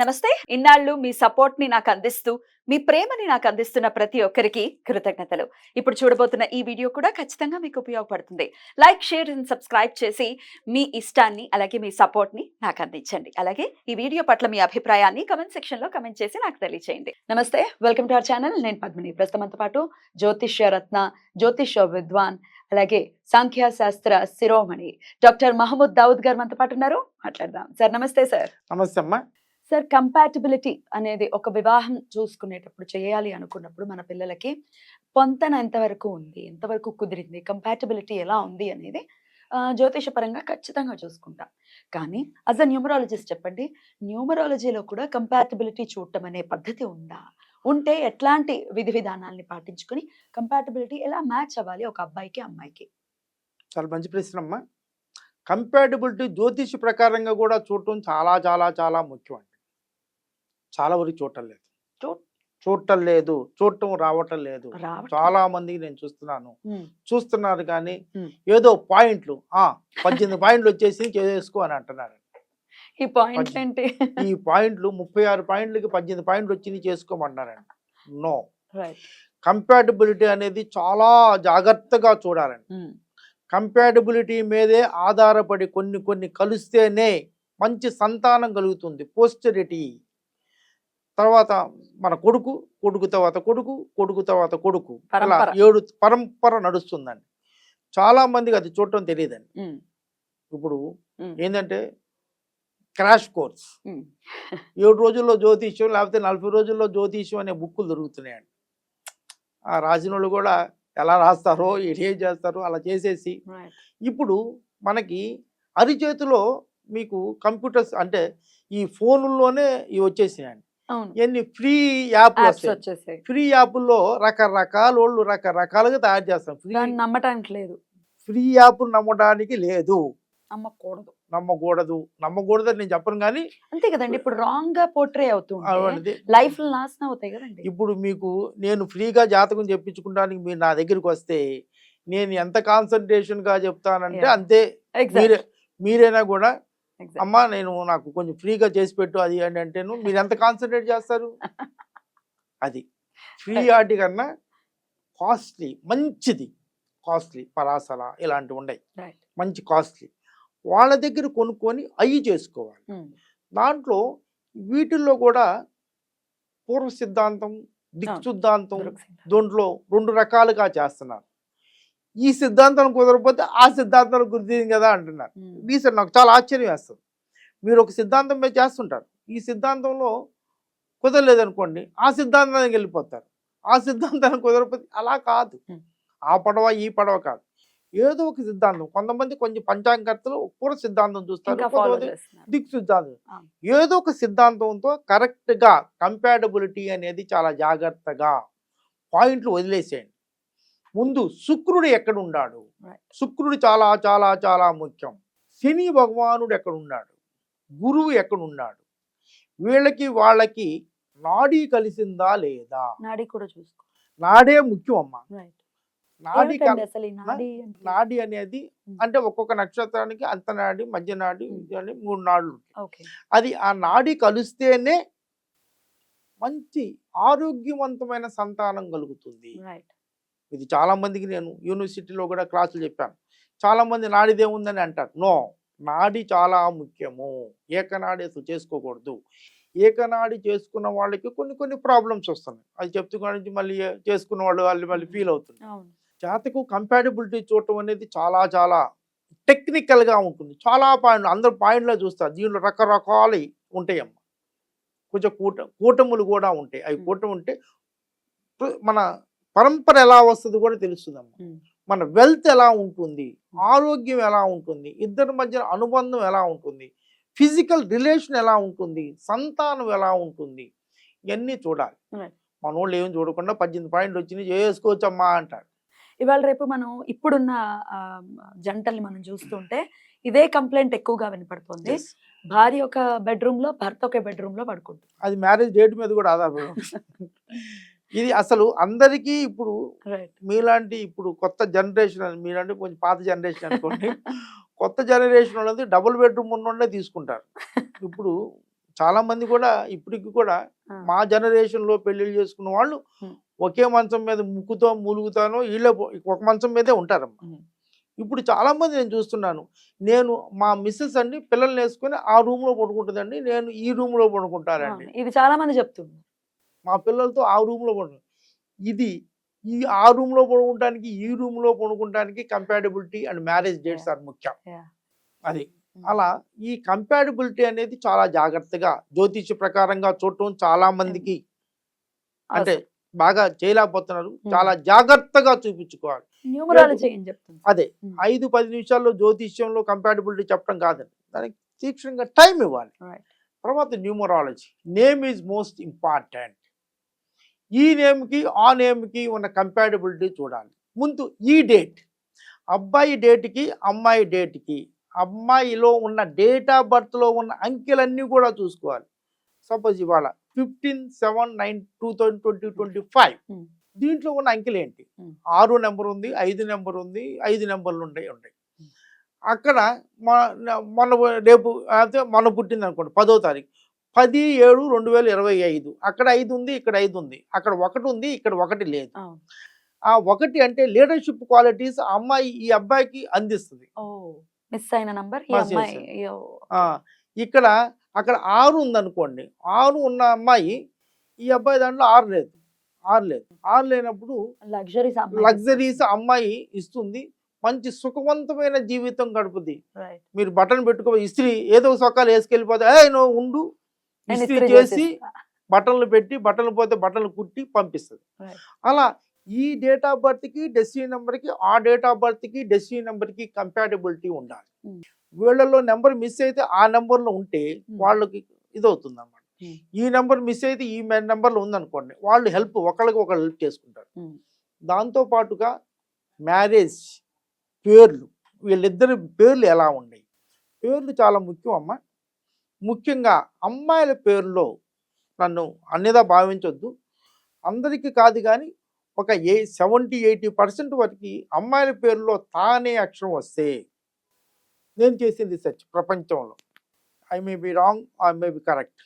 నమస్తే. ఇన్నాళ్ళు మీ సపోర్ట్ని నాకు అందిస్తూ మీ ప్రేమని నాకు అందిస్తున్న ప్రతి ఒక్కరికి కృతజ్ఞతలు. ఇప్పుడు చూడబోతున్న ఈ వీడియో కూడా ఖచ్చితంగా మీకు ఉపయోగపడుతుంది. లైక్ షేర్ అండ్ సబ్స్క్రైబ్ చేసి మీ ఇష్టాన్ని అలాగే మీ సపోర్ట్ని నాకు అందించండి. అలాగే ఈ వీడియో పట్ల మీ అభిప్రాయాన్ని కమెంట్ సెక్షన్లో కమెంట్ చేసి నాకు తెలియచేయండి. నమస్తే. Welcome to our channel. నేను పద్మిని. ప్రస్తుతంతో పాటు జ్యోతిష్య రత్న జ్యోతిష్య విద్వాన్ అలాగే సాంఖ్యాశాస్త్ర శిరోమణి డాక్టర్ మహమ్మద్ దావుద్ గారు మనతో పాటు ఉన్నారు. మాట్లాడదాం. సార్ నమస్తే సార్. నమస్తే అమ్మా. సార్ కంపాటబిలిటీ అనేది ఒక వివాహం చూసుకునేటప్పుడు చేయాలి అనుకున్నప్పుడు మన పిల్లలకి పొంతన ఎంతవరకు ఉంది ఎంతవరకు కుదిరింది కంపాటబిలిటీ ఎలా ఉంది అనేది జ్యోతిషపరంగా ఖచ్చితంగా చూసుకుంటాం. కానీ అజ్ అ న్యూమరాలజిస్ట్ చెప్పండి న్యూమరాలజీలో కూడా కంపాటబిలిటీ చూడటం అనే పద్ధతి ఉందా? ఉంటే ఎట్లాంటి విధి విధానాల్ని పాటించుకొని కంపాటబిలిటీ ఎలా మ్యాచ్ అవ్వాలి ఒక అబ్బాయికి అమ్మాయికి? చాలా మంచి ప్రశ్న అమ్మా. కంపాటబిలిటీ జ్యోతిష ప్రకారంగా కూడా చూడటం చాలా చాలా చాలా ముఖ్యం అండి చాలా వరకు చూడటం లేదు. చూడటం లేదు. చూడటం రావటం లేదు. చాలా మందికి నేను చూస్తున్నాను. చూస్తున్నారు కానీ. ఏదో పాయింట్లు ఆ పద్దెనిమిది పాయింట్లు వచ్చేసి చేసుకో అని అంటున్నారు ఈ పాయింట్లు ఏంటి? ఈ పాయింట్లు ముప్పై ఆరు పాయింట్లకి పద్దెనిమిది పాయింట్లు వచ్చి చేసుకోమంటున్నారండి. నో. కంపాటబిలిటీ అనేది చాలా జాగ్రత్తగా చూడాలండి. కంపాటబిలిటీ మీదే ఆధారపడి కొన్ని కొన్ని కలిస్తేనే మంచి సంతానం కలుగుతుంది. పోస్టరిటీ. తర్వాత మన కొడుకు కొడుకు తర్వాత కొడుకు కొడుకు తర్వాత కొడుకు అలా. ఏడు పరంపర నడుస్తుందండి. చాలా మందికి అది చూడటం తెలియదండి. ఇప్పుడు ఏంటంటే క్రాష్ కోర్స్. ఏడు రోజుల్లో జ్యోతిష్యం లేకపోతే నలభై రోజుల్లో జ్యోతిష్యం అనే బుక్కులు దొరుకుతున్నాయండి. ఆ రాసిన వాళ్ళు కూడా ఎలా రాస్తారో ఏం చేస్తారో అలా చేసేసి. ఇప్పుడు మనకి అరిచేతిలో మీకు కంప్యూటర్స్ అంటే ఈ ఫోనుల్లోనే ఇవి వచ్చేసినాయండి. అవును. ఎన్ని ఫ్రీ వచ్చేసాయి. ఫ్రీ యాప్ల్లో రకరకాల వాళ్ళు రకరకాలుగా తయారు చేస్తాం ఫ్రీ నమ్మటానికి లేదు. ఫ్రీ యాప్ నమ్మడానికి లేదు. నమ్మకూడదు. నమ్మకూడదు. నమ్మకూడదు నేను చెప్పను కానీ అంతే కదండి. ఇప్పుడు రాంగ్గా పోర్ట్రే అవుతుంది లైఫ్ నాశనం అవుతాయి కదండి. ఇప్పుడు మీకు నేను ఫ్రీగా జాతకం చెప్పించుకుంటానికి మీరు నా దగ్గరికి వస్తే నేను ఎంత కాన్సన్ట్రేషన్గా చెప్తానంటే. అంతే. మీరే మీరైనా కూడా అమ్మా నేను నాకు కొంచెం ఫ్రీగా చేసి పెట్టు అది అని అంటేను మీరు ఎంత కాన్సన్ట్రేట్ చేస్తారు? అది. ఫ్రీ. ఆర్ట్ కన్నా కాస్ట్లీ మంచిది. కాస్ట్లీ పరాసల ఇలాంటివి ఉన్నాయి మంచి కాస్ట్లీ వాళ్ళ దగ్గర కొనుక్కొని అయ్యి చేసుకోవాలి. దాంట్లో వీటిల్లో కూడా పూర్వ సిద్ధాంతం దిక్. సిద్ధాంతం దాంట్లో రెండు రకాలుగా చేస్తున్నారు. ఈ సిద్ధాంతం కుదరకపోతే ఆ సిద్ధాంతం కుదిరింది కదా అంటున్నారు. రీసెంట్ నాకు చాలా ఆశ్చర్యం వేస్తుంది. మీరు ఒక సిద్ధాంతం మీద చేస్తుంటారు. ఈ సిద్ధాంతంలో కుదరలేదనుకోండి ఆ సిద్ధాంతానికి వెళ్ళిపోతారు. ఆ సిద్ధాంతానికి కుదరకపోతే అలా కాదు. ఆ పడవ ఈ పడవ కాదు. ఏదో ఒక సిద్ధాంతం. కొంతమంది కొంచెం పంచాంగకర్తలు పూర్వ సిద్ధాంతం చూస్తారు దిక్ సిద్ధాంతం. ఏదో ఒక సిద్ధాంతంతో కరెక్ట్గా కంపాటబిలిటీ అనేది చాలా జాగ్రత్తగా పాయింట్లు వదిలేసేయండి. ముందు శుక్రుడు ఎక్కడ ఉన్నాడు Right. శుక్రుడు చాలా చాలా చాలా ముఖ్యం. శని భగవానుడు ఎక్కడ ఉన్నాడు గురువు ఎక్కడ ఉన్నాడు వీళ్ళకి వాళ్ళకి నాడీ కలిసిందా లేదా? నాడి కూడా చూసుకో. నాడే ముఖ్యం అమ్మ నాడీ నాడి అనేది Hmm. అంటే ఒక్కొక్క నక్షత్రానికి అంత నాడి మధ్య నాడి Hmm. అని మూడు నాడులు అది ఆ నాడి కలిస్తేనే మంచి ఆరోగ్యవంతమైన సంతానం కలుగుతుంది. రైట్ ఇది చాలా మందికి నేను యూనివర్సిటీలో కూడా క్లాసులు చెప్పాను. చాలా మంది నాడిదే ఉందని అంటారు. నో నాడి చాలా ముఖ్యము. ఏకనాడి అసలు చేసుకోకూడదు. ఏకనాడి చేసుకున్న వాళ్ళకి కొన్ని కొన్ని ప్రాబ్లమ్స్ వస్తున్నాయి. అది చెప్తుకొని మళ్ళీ చేసుకున్న వాళ్ళు వాళ్ళు మళ్ళీ ఫీల్ అవుతుంది అవును. జాతకు కంపాటబిలిటీ చూడటం అనేది చాలా చాలా టెక్నికల్గా ఉంటుంది. చాలా పాయింట్లు అందరు పాయింట్లో చూస్తారు. దీంట్లో రకరకాలు ఉంటాయమ్మ. కొంచెం కూట కూటములు కూడా ఉంటాయి. అవి. కూటమి ఉంటే మన పరంపర ఎలా వస్తుంది కూడా తెలుస్తుందమ్మ. మన వెల్త్ ఎలా ఉంటుంది ఆరోగ్యం ఎలా ఉంటుంది ఇద్దరి మధ్య అనుబంధం ఎలా ఉంటుంది ఫిజికల్ రిలేషన్ ఎలా ఉంటుంది సంతానం ఎలా ఉంటుంది ఇవన్నీ చూడాలి. Right. మన వాళ్ళు ఏం చూడకుండా పద్దెనిమిది పాయింట్లు వచ్చినాయి చేసుకోవచ్చమ్మా అంటారు. ఇవాళ రేపు మనం ఇప్పుడున్న జంటల్ని మనం చూస్తుంటే ఇదే కంప్లైంట్ ఎక్కువగా వినపడుతుంది. భార్య ఒక బెడ్రూమ్లో భర్త ఒక బెడ్రూమ్లో పడుకుంటుంది. అది మ్యారేజ్ డేట్ మీద కూడా ఆధారపడి. ఇది అసలు అందరికీ ఇప్పుడు మీలాంటి ఇప్పుడు కొత్త జనరేషన్ మీలాంటి కొంచెం పాత జనరేషన్ అనుకోండి. కొత్త జనరేషన్ వాళ్ళది డబుల్ బెడ్రూమ్ ఉన్నోళ్ళే తీసుకుంటారు. ఇప్పుడు చాలా మంది కూడా ఇప్పటికి కూడా. మా జనరేషన్లో పెళ్ళిళ్ళు చేసుకున్న వాళ్ళు. ఒకే మంచం మీద ముక్కుతో మూలుగుతానో వీళ్ళే ఒక మంచం మీదే ఉంటారమ్మా. ఇప్పుడు చాలా మంది నేను చూస్తున్నాను. నేను మా మిస్సెస్ అండి పిల్లల్ని వేసుకొని ఆ రూమ్లో పడుకుంటుందండి నేను ఈ రూమ్లో పడుకుంటానండి ఇది చాలా మంది చెప్తున్నారు. మా పిల్లలతో ఆ రూమ్లో పడు ఇది ఈ ఆ రూమ్లో పడుకుంటానికి ఈ రూమ్లో పడుకుంటానికి compatibility and marriage dates are ముఖ్యం. అది. అలా ఈ కంపాటబిలిటీ అనేది చాలా జాగ్రత్తగా జ్యోతిష ప్రకారంగా చూడటం చాలా మందికి అంటే బాగా చేయలేకపోతున్నారు. చాలా జాగ్రత్తగా చూపించుకోవాలి. అదే. ఐదు పది నిమిషాల్లో జ్యోతిష్యంలో కంపాటబిలిటీ చెప్పడం కాదండి దానికి తీక్షణంగా టైం ఇవ్వాలి. తర్వాత numerology. Name is most important ఈ నేమ్కి ఆ నేమ్కి ఉన్న కంపాటబిలిటీ చూడాలి. ముందు ఈ డేట్ అబ్బాయి డేట్కి అమ్మాయి డేట్కి అమ్మాయిలో ఉన్న డేట్ ఆఫ్ బర్త్లో ఉన్న అంకెలన్నీ కూడా చూసుకోవాలి. సపోజ్ ఇవాళ fifteen seven nine two thousand twenty twenty five. దీంట్లో ఉన్న అంకెలు ఏంటి Hmm. ఆరు నెంబర్ ఉంది ఐదు నెంబర్ ఉంది ఐదు నెంబర్లు ఉంటాయి ఉంటాయి Hmm. అక్కడ మన రేపు అయితే మొన్న పుట్టింది అనుకోండి పదో తారీఖు. పది ఏడు రెండు వేల ఇరవై ఐదు. అక్కడ ఐదు ఉంది ఇక్కడ ఐదు ఉంది. అక్కడ ఒకటి ఉంది ఇక్కడ ఒకటి లేదు. ఆ ఒకటి అంటే లీడర్షిప్ క్వాలిటీస్ అమ్మాయి ఈ అబ్బాయికి అందిస్తుంది. మిస్ అయిన నంబర్ ఇక్కడ అక్కడ ఆరు ఉందనుకోండి. ఆరు ఉన్న అమ్మాయి ఈ అబ్బాయి దాంట్లో ఆరు లేదు. ఆరు లేదు. ఆరు లేనప్పుడు లగ్జరీస్ అమ్మాయి లగ్జరీస్ అమ్మాయి ఇస్తుంది. మంచి సుఖవంతమైన జీవితం గడుపుద్ది. మీరు బటన్ పెట్టుకో ఇస్త్రీ ఏదో సొక్కాలు వేసుకెళ్ళిపోతే ఏ నువ్వు ఉండు. ఇస్త్రీ చేసి. బట్టలు పెట్టి బట్టలు పోతే బట్టలు కుట్టి పంపిస్తుంది. అలా ఈ డేట్ ఆఫ్ బర్త్కి డెస్టినీ నెంబర్కి ఆ డేట్ ఆఫ్ బర్త్కి డెస్టినీ నెంబర్కి కంపాటబిలిటీ ఉండాలి Hmm. వీళ్ళల్లో నెంబర్ మిస్ అయితే ఆ నెంబర్లో ఉంటే వాళ్ళకి ఇది అవుతుంది అనమాట Hmm. ఈ నెంబర్ మిస్ అయితే ఈ నెంబర్లో ఉందనుకోండి వాళ్ళు హెల్ప్ ఒకరికి ఒకరు హెల్ప్ చేసుకుంటారు Hmm. దాంతో పాటుగా మ్యారేజ్ పేర్లు వీళ్ళిద్దరి పేర్లు ఎలా ఉన్నాయి పేర్లు చాలా ముఖ్యం అమ్మ ముఖ్యంగా అమ్మాయిల పేర్లో నన్ను అన్నిదా భావించొద్దు. అందరికీ కాదు కానీ ఒక ఏ సెవెంటీ ఎయిటీ పర్సెంట్ వరకు అమ్మాయిల పేర్లో తా అనే అక్షరం వస్తే నేను చేసిన రీసెర్చ్ ప్రపంచంలో. I may be wrong I may be correct.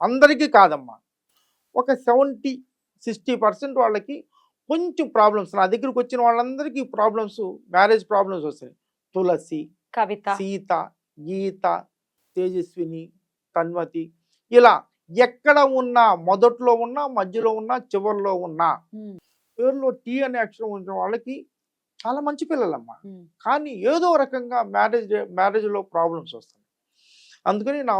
అందరికీ కాదమ్మా. ఒక సెవెంటీ సిక్స్టీ పర్సెంట్ వాళ్ళకి కొంచెం ప్రాబ్లమ్స్ నా దగ్గరికి వచ్చిన వాళ్ళందరికీ ప్రాబ్లమ్స్ మ్యారేజ్ ప్రాబ్లమ్స్ వస్తాయి. తులసి కవిత. సీత గీత తేజస్విని తన్మతి ఇలా ఎక్కడ ఉన్నా మొదట్లో ఉన్నా మధ్యలో ఉన్నా చివరిలో ఉన్నా పేరులో టీ అనే అక్షరం ఉన్న వాళ్ళకి చాలా మంచి పిల్లలమ్మ. కానీ ఏదో రకంగా మ్యారేజ్ మ్యారేజ్లో ప్రాబ్లమ్స్ వస్తాయి. అందుకని నా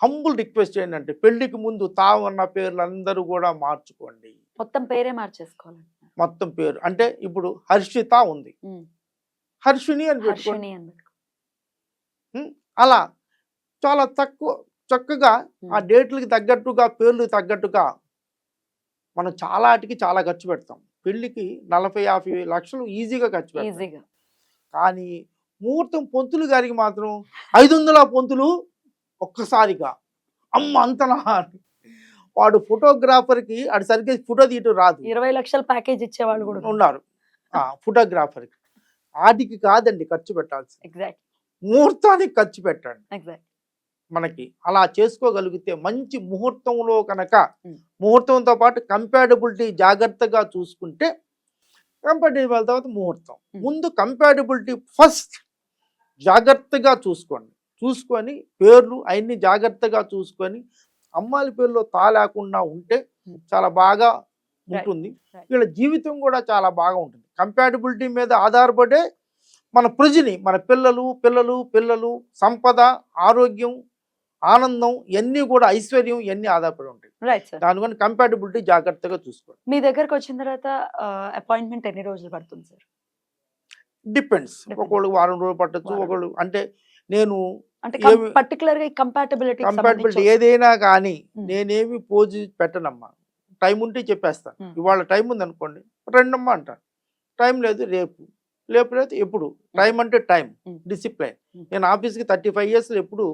హంబుల్ రిక్వెస్ట్ ఏంటంటే పెళ్ళికి ముందు తావన్న పేర్లు అందరూ కూడా మార్చుకోండి. మొత్తం పేరే మార్చేసుకోవాలి మొత్తం పేరు అంటే ఇప్పుడు హర్షిత ఉంది. హర్షిని అని పెట్టుకోండి. అలా చాలా తక్కువ చక్కగా ఆ డేట్లకి తగ్గట్టుగా పేర్లు తగ్గట్టుగా మనం చాలా వాటికి చాలా ఖర్చు పెడతాం. పెళ్ళికి నలభై యాభై లక్షలు ఈజీగా ఖర్చు పెడతాం. కానీ ముహూర్తం పొంతులు గారికి మాత్రం ఐదు వందల పొంతులు ఒక్కసారిగా. అమ్మ అంతనా. వాడు ఫోటోగ్రాఫర్కి అటు సరిగ్గా ఫోటో తీయటం రాదు. ఇరవై లక్షల ప్యాకేజ్ ఇచ్చేవాళ్ళు కూడా ఉన్నారు. ఫోటోగ్రాఫర్కి. వాటికి కాదండి ఖర్చు పెట్టాల్సి ఎగ్జాక్ట్ ముహూర్తానికి ఖర్చు పెట్టండి. ఎగ్జాక్ట్ మనకి అలా చేసుకోగలిగితే మంచి ముహూర్తంలో కనుక. ముహూర్తంతో పాటు కంపాటబిలిటీ జాగ్రత్తగా చూసుకుంటే కంపాటబుల్ తర్వాత ముహూర్తం. ముందు కంపాటబిలిటీ ఫస్ట్ జాగ్రత్తగా చూసుకోండి చూసుకొని పేర్లు అవన్నీ జాగ్రత్తగా చూసుకొని అమ్మాయిల పేర్లో తా లేకుండా ఉంటే. చాలా బాగా ఉంటుంది. వీళ్ళ జీవితం కూడా చాలా బాగా ఉంటుంది కంపాటబిలిటీ మీద ఆధారపడే మన ప్రజని మన పిల్లలు పిల్లలు పిల్లలు సంపద ఆరోగ్యం ఆనందం ఇవన్నీ కూడా ఐశ్వర్యం ఇవన్నీ ఆధారపడి ఉంటాయి రైట్ సార్ దాని గురించి కంపాటబిలిటీ జాగ్రత్తగా చూసుకోండి మీ దగ్గరకు వచ్చిన తర్వాత అపాయింట్మెంట్ ఎన్ని రోజులు పడుతుంది సార్ డిపెండ్స్. ఒకళ్ళు వారం రోజులు పట్టొచ్చు. ఒకళ్ళు అంటే నేను అంటే ఏమి- పర్టికులర్గా కంపాటబిలిటీ కంపాటబిలిటీ ఏదైనా కానీ Mm. నేనేమి పోజు పెట్టనమ్మా టైం ఉంటే చెప్పేస్తాను Mm. ఇవాళ టైం ఉంది అనుకోండి రెండమ్మా అంటాను టైం లేదు రేపు రేపు లేదు ఎప్పుడు టైం అంటే టైం. డిసిప్లైన్. నేను ఆఫీస్కి థర్టీ ఫైవ్ ఇయర్స్ ఎప్పుడు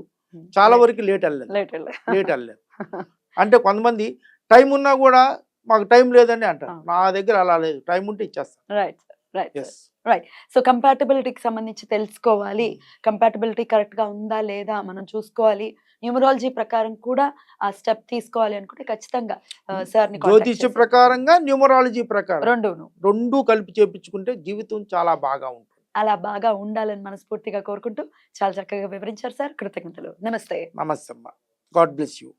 చాలా వరకు లేట్ వెళ్ళలేదు. లేట్ లేట్ వెళ్ళలేదు. అంటే కొంతమంది టైం ఉన్నా కూడా మాకు టైం లేదని అంటారు. నా దగ్గర అలా లేదు. టైం ఉంటే ఇచ్చేస్తాను రైట్ రైట్ ఎస్ సో కంపాటబిలిటీకి సంబంధించి తెలుసుకోవాలి. కంపాటబిలిటీ కరెక్ట్గా ఉందా లేదా మనం చూసుకోవాలి. న్యూమరాలజీ ప్రకారం కూడా ఆ స్టెప్ తీసుకోవాలి అనుకుంటే ఖచ్చితంగా సార్ జ్యోతిష్య ప్రకారంగా న్యూమరాలజీ ప్రకారం రెండును. రెండు కలిపి చేపించుకుంటే జీవితం చాలా బాగా ఉంటుంది. అలా బాగా ఉండాలని మనస్ఫూర్తిగా కోరుకుంటూ చాలా చక్కగా వివరించారు సార్. కృతజ్ఞతలు. నమస్తే. నమస్తే గాడ్ బ్లెస్ యూ.